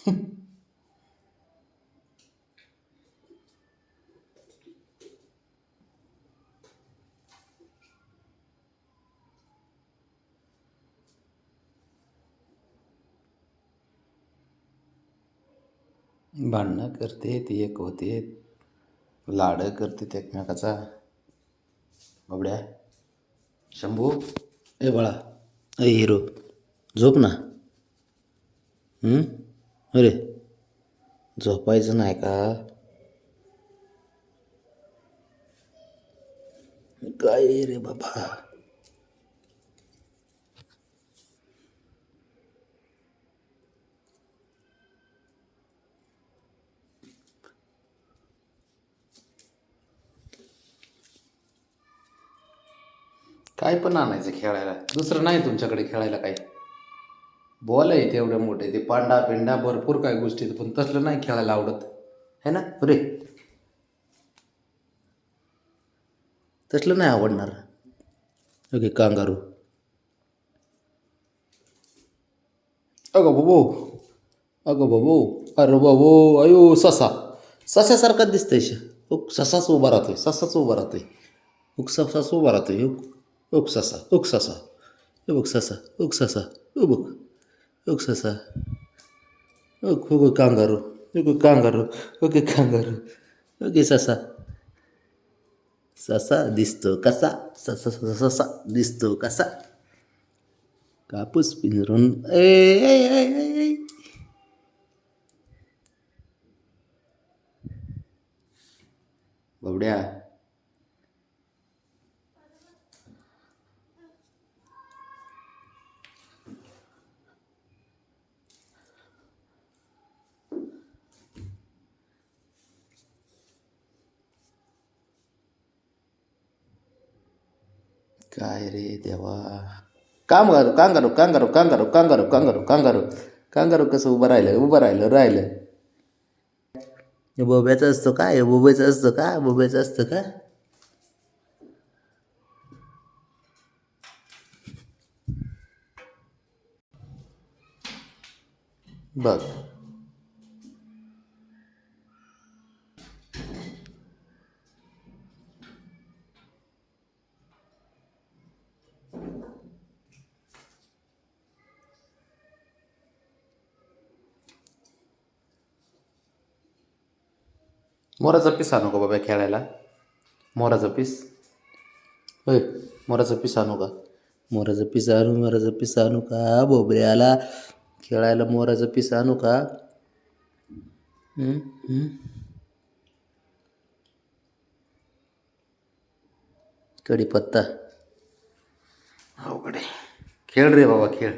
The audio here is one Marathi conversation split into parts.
भांडणं करतेत एक होते. लाड करतेत एकमेकाचा. बाबड्या. शंभू. ए बाळा. ए हिरो. झोप ना. हं? अरे झोपायचं नाही का? काय रे बाबा? काय पण आणायचं खेळायला. दुसरं नाही तुमच्याकडे खेळायला काही? बॉल आहे तेवढे मोठे ते पांडा पेंडा भरपूर काय गोष्टी आहेत, पण तसलं नाही खेळायला आवडत. है ना? रे तसलं नाही आवडणार. Okay kangaroo. अगं बाबो. अगं बाबो. अरे बाबो. अयो ससा. ससासारखा दिसतंय श. उक ससाच उभा राहतोय. ससाच उभा राहतोय. उक ससाच उभा राहतोय. उक उक ससा. उक ससा. हे ससा. उक ससा. उ बघ उक ससा उक उग कांगारू उग कांगारू ओके कांगारू ओके ससा ससा दिसतो कसा ससा ससा ससा दिसतो कसा। कापूस पिंजरून ए ए, ए, ए, ए. बाबड्या काय रे देवा. काम करू kangaroo kangaroo kangaroo kangaroo kangaroo kangaroo kangaroo कसं उभं राहिलं? उभं राहिलं राहिलं. हे बोब्याचं असतो का? हे बोब्याचं असतं का? बोब्याचं असतं का? बघ. मोराचा पीस आणू का बाबा खेळायला? मोराचा पीस होय मोराचा पीस आणू का? मोराचा पीस आणू मोराचा पीस आणू का? बोबऱ्याला खेळायला मोराचा पीस आणू का? कढीपत्ता अवघड खेळ रे बाबा खेळ.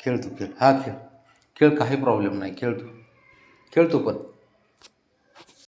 खेळ तू खेळ. हा खेळ. खेळ काही प्रॉब्लेम नाही. खेळ तू पण.